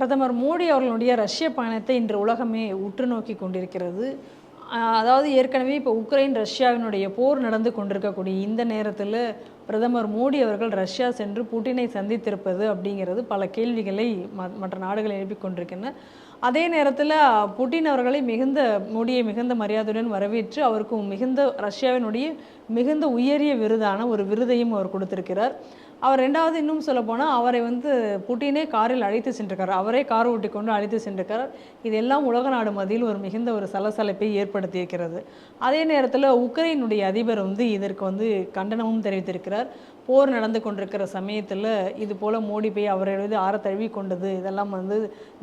பிரதமர் மோடி அவர்களுடைய ரஷ்ய பயணத்தை இன்று உலகமே உற்று நோக்கி கொண்டிருக்கிறது. அதாவது ஏற்கனவே இப்போ உக்ரைன் ரஷ்யாவினுடைய போர் நடந்து கொண்டிருக்கக்கூடிய இந்த நேரத்தில் பிரதமர் மோடி அவர்கள் ரஷ்யா சென்று புட்டினை சந்தித்திருப்பது அப்படிங்கிறது பல கேள்விகளை ம- மற்ற நாடுகள் எழுப்பிக் கொண்டிருக்கின்றன. அதே நேரத்தில் புட்டின் அவர்களை மிகுந்த மோடியை மிகுந்த மரியாதையுடன் வரவேற்று அவருக்கும் மிகுந்த ரஷ்யாவினுடைய மிகுந்த உயரிய விருதான ஒரு விருதையும் அவர் கொடுத்திருக்கிறார். அவர் ரெண்டாவது இன்னும் சொல்ல போனால் அவரை வந்து புட்டினே காரில் அழைத்து சென்றிருக்கார். அவரே கார் ஓட்டி கொண்டு அழைத்து சென்றிருக்கார் இதெல்லாம் உலக நாடு மத்தியில் ஒரு மிகுந்த ஒரு சலசலப்பை ஏற்படுத்தியிருக்கிறது. அதே நேரத்தில் உக்ரைனுடைய அதிபர் வந்து இதற்கு வந்து கண்டனமும் தெரிவித்திருக்கிறார். போர் நடந்து கொண்டிருக்கிற சமயத்தில் இது போல் மோடி போய் அவரை வந்து ஆற தழுவி கொண்டது இதெல்லாம் வந்து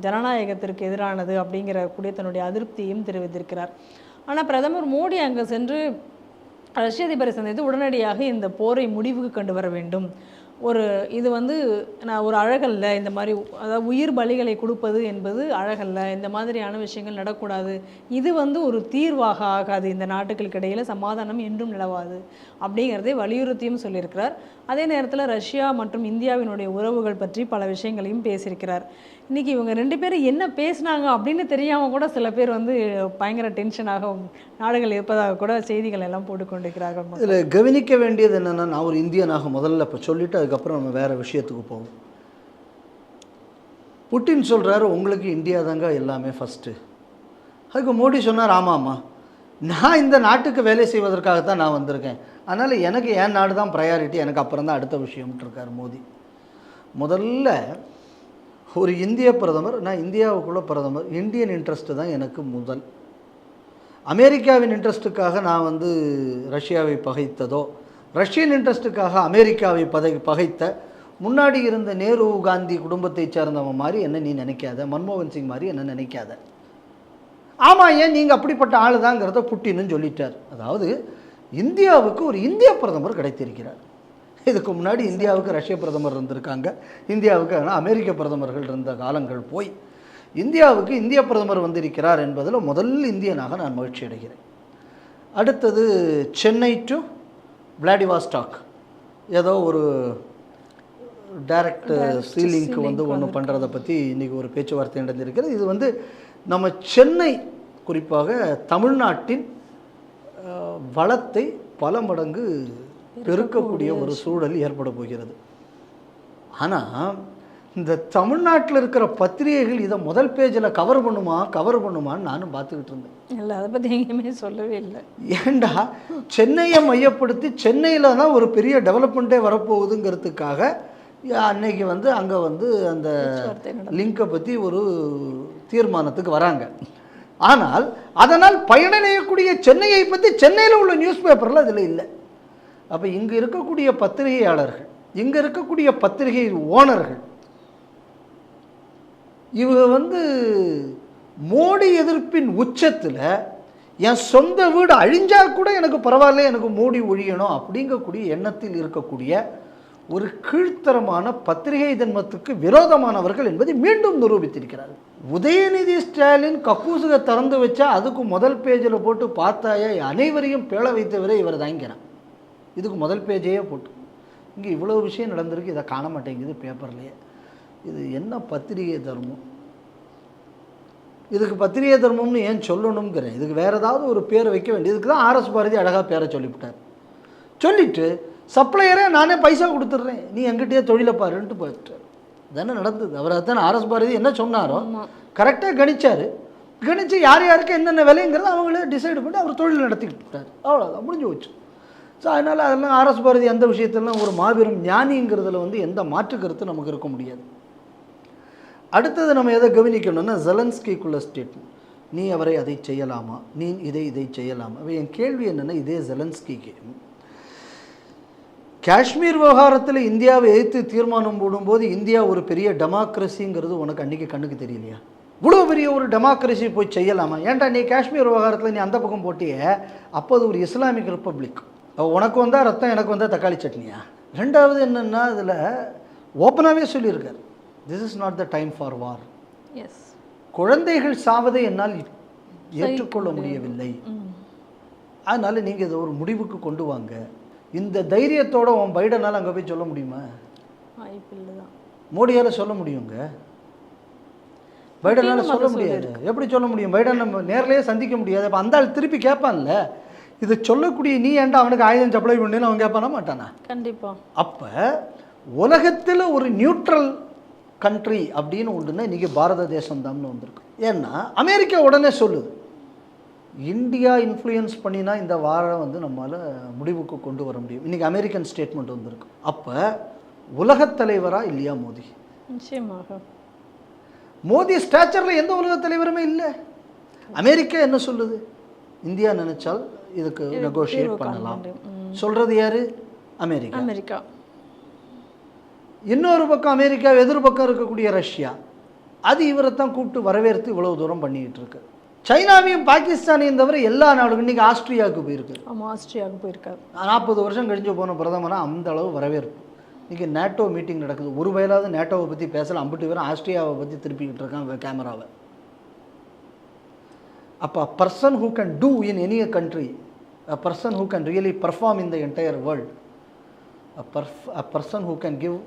ஜனநாயகத்திற்கு எதிரானது அப்படிங்கிற கூடிய தன்னுடைய அதிருப்தியையும் தெரிவித்திருக்கிறார். ஆனால் பிரதமர் மோடி அங்கே சென்று ரஷ்ய அதிபரை சந்தித்து உடனடியாக இந்த போரை முடிவுக்கு கொண்டு வர வேண்டும். ஒரு இது வந்து நான் ஒரு அழகல்ல இந்த மாதிரி அதாவது உயிர் பலிகளை கொடுப்பது என்பது அழகல்ல இந்த மாதிரியான விஷயங்கள் நடக்கூடாது. இது வந்து ஒரு தீர்வாக ஆகாது இந்த நாட்டுகளுக்கு இடையில் சமாதானம் என்றும் நிலவாது அப்படிங்கிறதை வலியுறுத்தியும் சொல்லியிருக்கிறார். அதே நேரத்தில் ரஷ்யா மற்றும் இந்தியாவினுடைய உறவுகள் பற்றி பல விஷயங்களையும் பேசியிருக்கிறார். இன்னைக்கு இவங்க ரெண்டு பேரும் என்ன பேசினாங்க அப்படின்னு தெரியாமல் கூட சில பேர் வந்து பயங்கர டென்ஷனாக நாடுகள் இருப்பதாக கூட செய்திகள் எல்லாம் போட்டுக்கொண்டிருக்கிறார்கள் இதில் கவனிக்க வேண்டியது என்னென்னா நான் ஒரு இந்தியனாக முதல்ல இப்போ சொல்லிவிட்டு அதுக்கப்புறம் நம்ம வேறு விஷயத்துக்கு போவோம். புட்டின் சொல்கிறாரு உங்களுக்கு இந்தியா தாங்க எல்லாமே ஃபஸ்ட்டு அதுக்கு மோடி சொன்னார் ஆமாம்மா. நான் இந்த நாட்டுக்கு வேலை செய்வதற்காக தான் நான் வந்திருக்கேன். அதனால் எனக்கு என் நாடு தான் ப்ரையாரிட்டி எனக்கு அப்புறம் தான் அடுத்த விஷயம்ட்டு இருக்கார் மோடி. முதல்ல ஒரு இந்திய பிரதமர் நான் இந்தியாவுக்குள்ள பிரதமர் இந்தியன் இன்ட்ரெஸ்ட்டு தான் எனக்கு முதல். அமெரிக்காவின் இன்ட்ரெஸ்ட்டுக்காக நான் வந்து ரஷ்யாவை பகைத்ததோ ரஷ்யன் இன்ட்ரெஸ்ட்டுக்காக அமெரிக்காவை பதை பகைத்த முன்னாடி இருந்த நேரு காந்தி குடும்பத்தை சேர்ந்தவன் மாதிரி என்ன நீ நினைக்காத மன்மோகன் சிங் மாதிரி என்ன நினைக்காத. ஆமாம் ஏன் நீங்கள் அப்படிப்பட்ட ஆள் தாங்கிறத புட்டின்னு சொல்லிட்டார். அதாவது இந்தியாவுக்கு ஒரு இந்திய பிரதமர் கிடைத்திருக்கிறார். இதுக்கு முன்னாடி இந்தியாவுக்கு ரஷ்ய பிரதமர் இருந்திருக்காங்க. இந்தியாவுக்கு ஆனா அமெரிக்க பிரதமர்கள் இருந்த காலங்கள் போய் இந்தியாவுக்கு இந்திய பிரதமர் வந்திருக்கிறார் என்பதில் முதல் இந்தியனாக நான் மகிழ்ச்சி அடைகிறேன். அடுத்தது சென்னை டு விளாடிவாஸ்டாக் ஏதோ ஒரு டைரக்ட் சீலிங்க்கு வந்து ஒன்று பண்ணுறதை பற்றி இன்றைக்கி ஒரு பேச்சுவார்த்தை நடந்திருக்கிறது. இது வந்து நம்ம சென்னை குறிப்பாக தமிழ்நாட்டின் வளத்தை பல மடங்கு பெருக்கக்கூடிய ஒரு சூழல் ஏற்பட போகிறது. ஆனால் இந்த தமிழ்நாட்டில் இருக்கிற பத்திரிகைகள் இதை முதல் பேஜில் கவர் பண்ணுமா கவர் பண்ணுமான்னு நானும் பார்த்துக்கிட்டு இருந்தேன். இல்லை அதை பற்றி எங்கேயுமே சொல்லவே இல்லை. ஏண்டா? சென்னையை மையப்படுத்தி சென்னையில் தான் ஒரு பெரிய டெவலப்மெண்ட்டே வரப்போகுதுங்கிறதுக்காக அன்னைக்கு வந்து அங்கே வந்து அந்த. லிங்கை பற்றி ஒரு தீர்மானத்துக்கு வராங்க. ஆனால் அதனால் பயனடையக்கூடிய சென்னையை பற்றி சென்னையில் உள்ள நியூஸ் பேப்பரில் அதில் இல்லை. அப்போ இங்கே இருக்கக்கூடிய பத்திரிகையாளர்கள் இங்கே இருக்கக்கூடிய பத்திரிகை ஓனர்கள் இவங்க வந்து மோடி எதிர்ப்பின் உச்சத்தில் என் சொந்த வீடு அழிஞ்சால் கூட எனக்கு பரவாயில்ல எனக்கு மோடி ஒழியணும் அப்படிங்கக்கூடிய எண்ணத்தில் இருக்கக்கூடிய ஒரு கீழ்த்தரமான பத்திரிகை தன்மத்துக்கு விரோதமானவர்கள் என்பதை மீண்டும் நிரூபித்திருக்கிறார்கள். உதயநிதி ஸ்டாலின் கக்கூசுக திறந்து வச்சா அதுக்கு முதல் பேஜில் போட்டு பார்த்தாயே அனைவரையும் பேள வைத்தவரே இவர் தாங்கிறான் இதுக்கு முதல் பேஜையே போட்டு. இங்கே இவ்வளோ விஷயம் நடந்திருக்கு இதை காண மாட்டேங்குது பேப்பர்லேயே. இது என்ன பத்திரிகை தர்மம்? இதுக்கு பத்திரிகை தர்மம்னு ஏன் சொல்லணுங்கிறேன் இதுக்கு வேறு ஏதாவது ஒரு பேரை வைக்க வேண்டியது. இதுக்கு தான் ஆர்எஸ் பாரதி அழகாக பேரை சொல்லிவிட்டார். சொல்லிட்டு சப்ளையரே நானே பைசா கொடுத்துட்றேன். நீ எங்கிட்டயே தொழிலை பாருன்ட்டு போயிட்டார். தானே நடந்தது. அவர் அதான் ஆர்எஸ் பாரதி என்ன சொன்னாரோ. கரெக்டாக கணிச்சார். கணிச்சு யார் யாருக்கு என்னென்ன விலைங்கிறத அவங்களே டிசைடு பண்ணி அவர் தொழில் நடத்திக்கிட்டு விட்டார் அவ்வளோதான் முடிஞ்சு போச்சு. ஸோ அதனால் அதெல்லாம் ஆர்எஸ் பாரதி அந்த விஷயத்திலாம் ஒரு மாபெரும் ஞானிங்கிறதுல வந்து எந்த மாற்று கருத்து நமக்கு இருக்க முடியாது. அடுத்தது நம்ம எதை கவனிக்கணும்னா ஜெலன்ஸ்கிக்குள்ள ஸ்டேட்மெண்ட் நீ அவரை அதை செய்யலாமா? நீ இதை இதை செய்யலாமா? அப்ப என் கேள்வி என்னென்னா இதே ஜெலன்ஸ்கிக்கு காஷ்மீர் விவகாரத்தில் இந்தியாவை எதிர்த்து தீர்மானம் போடும்போது இந்தியா ஒரு பெரிய டெமோக்ரஸிங்கிறது உனக்கு அன்றைக்கி கண்ணுக்கு தெரியலையா? இவ்வளோ பெரிய ஒரு டெமோக்ரஸி போய் செய்யலாமா? ஏன்டா நீ காஷ்மீர் விவகாரத்தில் நீ அந்த பக்கம் போட்டியே? அப்போது ஒரு இஸ்லாமிக் ரிப்பப்ளிக் உனக்கு வந்தால் ரத்தம் எனக்கு வந்தால் தக்காளி சட்னியா? ரெண்டாவது என்னென்னா இதில் ஓப்பனாகவே சொல்லியிருக்காரு. This is not the time for war as குழந்தைகள் சாவதை என்னால் ஏற்றுக்கொள்ள முடியவில்லை. அதனால் நீங்கள் இதை ஒரு முடிவுக்கு கொண்டு வாங்க. இந்த தைரியத்தோட உன் பைடனால் அங்கே போய் சொல்ல முடியுமா? மோடியால் சொல்ல முடியுங்க. பைடனால் சொல்ல முடியாது. எப்படி சொல்ல முடியும்? பைடன் நம்ம நேர்லயே சந்திக்க முடியாது. அப்போ அந்த ஆள் திருப்பி கேட்பான்ல இது சொல்லக்கூடிய நீ ஏன்டா அவனுக்கு ஆயுதம் சப்ளை பண்ணுன்னு அவன் கேட்பானா மாட்டானா? கண்டிப்பா. அப்போ உலகத்தில் ஒரு நியூட்ரல் கண்ட்ரி அப்படின்னு ஒன்றுன்னா இன்றைக்கி பாரத தேசம் தான்னு வந்திருக்கு ஏன்னா அமெரிக்கா உடனே சொல்லுது இந்தியா இன்ஃப்ளூயன்ஸ் பண்ணினா இந்த வாரம் வந்து நம்மளால் முடிவுக்கு கொண்டு வர முடியும். இன்றைக்கி அமெரிக்கன் ஸ்டேட்மெண்ட் வந்திருக்கு. அப்போ உலகத் தலைவரா இல்லையா மோடி நிச்சயமாக. மோடி ஸ்டாச்சரில் எந்த உலகத் தலைவருமே இல்லை. அமெரிக்கா என்ன சொல்லுது? இந்தியா நினைச்சால் இதுக்கு நெகோஷியேட் பண்ணலாம். சொல்றது யாரு? அமெரிக்கா. அமெரிக்கா. இன்னொரு பக்கம் அமெரிக்கா எதிர் பக்கம் இருக்கக்கூடிய ரஷ்யா. அது இவரை தான் கூப்பிட்டு வரவேற்று இவ்வளவு தூரம் பண்ணிக்கிட்டு இருக்கு. சைனாவையும் பாகிஸ்தானையும் தவிர எல்லா நாடுகளும் இன்னைக்கு ஆஸ்திரியாவுக்கு போயிருக்கு. ஆமா ஆஸ்திரியாவுக்கு போயிருக்காரு நாற்பது வருஷம் கழிஞ்சு போன பிரதமரா அந்த அளவு வரவேற்பு. இன்னைக்கு நேட்டோ மீட்டிங் நடக்குது. ஒரு வயலாவது நேட்டோவை பற்றி பேசல அம்பிட்டு பேரும் ஆஸ்திரியாவை பற்றி திருப்பிக்கிட்டு இருக்கான் கேமராவை அப்போ person who can do in any country a person who can really perform in the entire world a perf a person who can give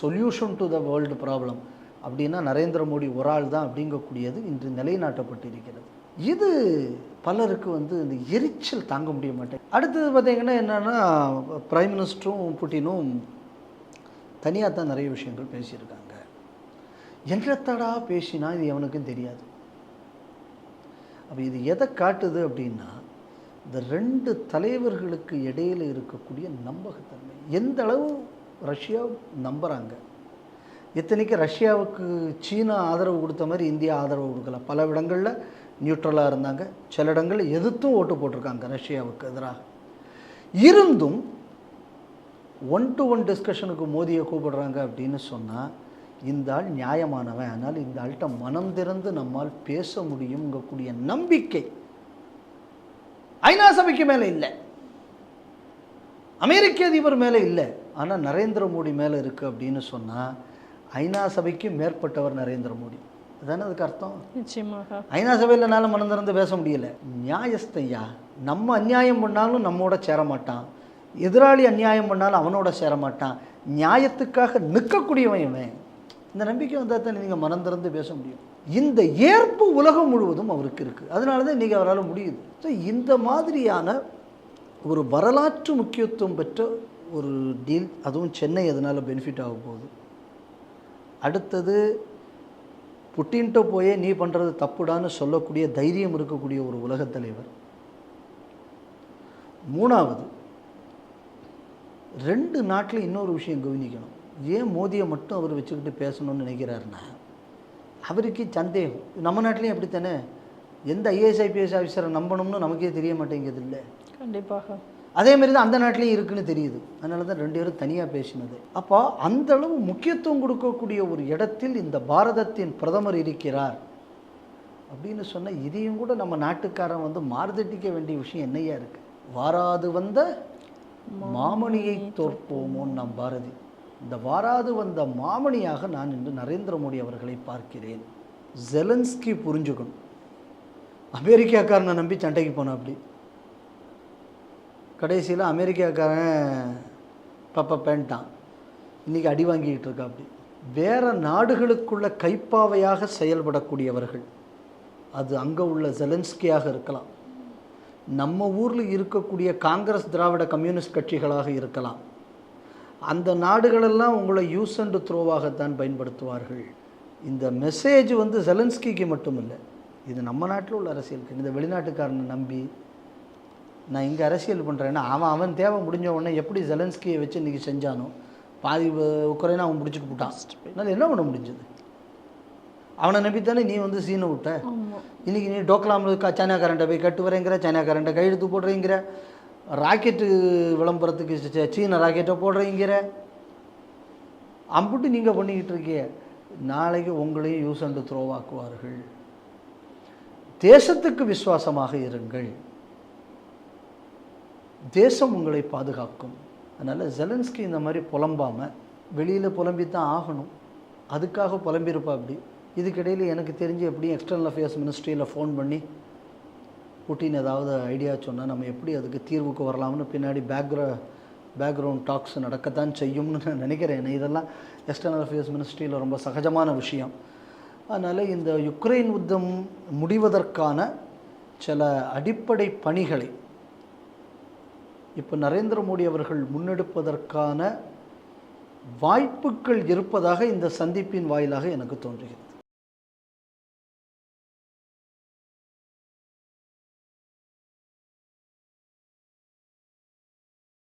solution to the world problem அப்படின்னா நரேந்திர மோடி ஒரு ஆள் தான் அப்படிங்கக்கூடியது இன்று நிலைநாட்டப்பட்டிருக்கிறது. இது பலருக்கு வந்து இந்த எரிச்சல் தாங்க முடிய மாட்டேன் அடுத்தது பார்த்திங்கன்னா என்னென்னா பிரைம் மினிஸ்டரும் புட்டினும் தனியாக தான் நிறைய விஷயங்கள் பேசியிருக்காங்க. என்னத்தடா பேசினா இது எவனுக்கும் தெரியாது. அப்போ இது எதை காட்டுது அப்படின்னா இந்த ரெண்டு தலைவர்களுக்கு இடையில இருக்கக்கூடிய நம்பகத்தன்மை. எந்த அளவு ரஷ்யா நம்புகிறாங்க இத்தனைக்கு ரஷ்யாவுக்கு சீனா ஆதரவு கொடுத்த மாதிரி இந்தியா ஆதரவு கொடுக்கல. பல இடங்களில் நியூட்ரலாக இருந்தாங்க. சில இடங்களில் எதிர்த்தும் ஓட்டு போட்டிருக்காங்க ரஷ்யாவுக்கு எதிராக. இருந்தும் ஒன் டு ஒன் டிஸ்கஷனுக்கு மோதியை கூப்பிடுறாங்க அப்படின்னு சொன்னால் இந்த ஆள் நியாயமானவன் அதனால் இந்த ஆள்கிட்ட மனம் திறந்து நம்மால் பேச முடியுங்கக்கூடிய நம்பிக்கை ஐநா சபைக்கு மேலே இல்லை. அமெரிக்க அதிபர் மேலே இல்லை. ஆனால் நரேந்திர மோடி மேலே இருக்குது அப்படின்னு சொன்னால் ஐநா சபைக்கு மேற்பட்டவர் நரேந்திர மோடி. அதானே அதுக்கு அர்த்தம்? நிச்சயமாக. ஐநா சபையில் என்னால் மனம் திறந்து பேச முடியல. நியாயஸ்தையா? நம்ம அநியாயம் பண்ணாலும் நம்மோட சேர மாட்டான். எதிராளி அநியாயம் பண்ணாலும் அவனோட சேர மாட்டான். நியாயத்துக்காக நிற்கக்கூடியவன் இவன். இந்த நம்பிக்கை வந்தால் தான் நீங்கள் மனம் திறந்து பேச முடியும். இந்த ஏற்பு உலகம் முழுவதும் அவருக்கு இருக்குது அதனால தான் இன்றைக்கி அவரால் முடியுது. ஸோ இந்த மாதிரியான ஒரு வரலாற்று முக்கியத்துவம் பெற்ற ஒரு டீல் அதுவும் சென்னை அதனால் பெனிஃபிட் ஆக போகுது? அடுத்தது புட்டின்ட்ட போயே நீ பண்ணுறது தப்புடான்னு சொல்லக்கூடிய தைரியம் இருக்கக்கூடிய ஒரு உலகத் தலைவர். மூணாவது ரெண்டு நாட்டில் இன்னொரு விஷயம் கவனிக்கணும். ஏன் மோதியை மட்டும் அவர் வச்சுக்கிட்டு பேசணும்னு நினைக்கிறாருன்னா அவருக்கு சந்தேகம். நம்ம நாட்டிலையும் அப்படித்தானே? எந்த ஐஏஎஸ் ஐபிஎஸ் ஆஃபீஸரை நம்பணும்னு நமக்கே தெரிய மாட்டேங்குது இல்லை? கண்டிப்பாக. அதே மாதிரி தான் அந்த நாட்டிலையும் இருக்குன்னு தெரியுது. அதனால தான் ரெண்டு பேரும் தனியாக பேசினது. அப்போ அந்த அளவு முக்கியத்துவம் கொடுக்கக்கூடிய ஒரு இடத்தில் இந்த பாரதத்தின் பிரதமர் இருக்கிறார் அப்படின்னு சொன்ன இதையும் கூட நம்ம நாட்டுக்காரன் வந்து மாறுதட்டிக்க வேண்டிய விஷயம் என்னையா இருக்கு? வாராது வந்த மாமணியை தோற்போமோன்னு நம் பாரதி. இந்த வாராது வந்த மாமணியாக நான் இன்று நரேந்திர மோடி அவர்களை பார்க்கிறேன். ஜெலன்ஸ்கி புரிஞ்சுக்கணும். அமெரிக்காக்காரனை நம்பி சண்டைக்கு போனேன் அப்படி. கடைசியில் அமெரிக்காக்காரன் பப்ப பேண்ட்டான் இன்றைக்கி அடி வாங்கிக்கிட்டு இருக்கா அப்படி. வேறு நாடுகளுக்குள்ள கைப்பாவையாக செயல்படக்கூடியவர்கள். அது அங்கே உள்ள ஜெலன்ஸ்கியாக இருக்கலாம். நம்ம ஊரில் இருக்கக்கூடிய காங்கிரஸ் திராவிட கம்யூனிஸ்ட் கட்சிகளாக இருக்கலாம். அந்த நாடுகளெல்லாம் உங்களை யூஸ் அண்ட் த்ரோவாகத்தான் பயன்படுத்துவார்கள். இந்த மெசேஜ் வந்து ஜெலன்ஸ்கிக்கு மட்டும் இல்லை இது நம்ம நாட்டில் உள்ள அரசியலுக்கு இந்த வெளிநாட்டுக்காரனை நம்பி நான் இங்கே அரசியல் பண்ணுறேன்னா அவன் அவன் தேவை முடிஞ்ச உடனே எப்படி ஜெலன்ஸ்கியை வச்சு இன்றைக்கி செஞ்சானோ பாதி உக்ரைனை அவன் பிடிச்சிட்டு போட்டான். அதனால் என்ன பண்ண முடிஞ்சது? அவனை நம்பித்தானே நீ வந்து சீனை விட்ட? ஆமாம் இன்றைக்கி நீ டோக்லாமில் சைனாக்காரன்ட்ட போய் கட்டு வரேங்கிற சைனாக்காரன்ட்ட கையெழுத்து போடுறீங்கிற. ராக்கெட்டு விளம்பரத்துக்கு சீன ராக்கெட்டை போடுறீங்கிற? அம்புட்டு நீங்கள் பண்ணிக்கிட்டு இருக்கீங்க. நாளைக்கு உங்களையும் யூஸ் அண்டு த்ரோவாக்குவார்கள் தேசத்துக்கு விசுவாசமாக இருங்கள். தேசம் உங்களை பாதுகாக்கும். அதனால் ஜெலன்ஸ்கி இந்த மாதிரி புலம்பாமல் வெளியில் புலம்பி தான் ஆகணும். அதுக்காக புலம்பியிருப்பா அப்படி. இதுக்கிடையில் எனக்கு தெரிஞ்சு எப்படியும் எக்ஸ்டர்னல் அஃபேர்ஸ் மினிஸ்ட்ரியில் ஃபோன் பண்ணி புட்டின் ஏதாவது ஐடியா சொன்னால் நம்ம எப்படி அதுக்கு தீர்வுக்கு வரலாம்னு பின்னாடி பேக்ரா பேக்ரவுண்ட் டாக்ஸ் நடக்கத்தான் செய்யும்னு நான் நினைக்கிறேன். இதெல்லாம் எக்ஸ்டர்னல் அஃபேர்ஸ் மினிஸ்ட்ரியில் ரொம்ப சகஜமான விஷயம். அதனால் இந்த யுக்ரைன் யுத்தம் முடிவதற்கான சில அடிப்படை பணிகளை இப்போ நரேந்திர மோடி அவர்கள் முன்னெடுப்பதற்கான வாய்ப்புகள் இருப்பதாக இந்த சந்திப்பின் வாயிலாக எனக்கு தோன்றுகிறது.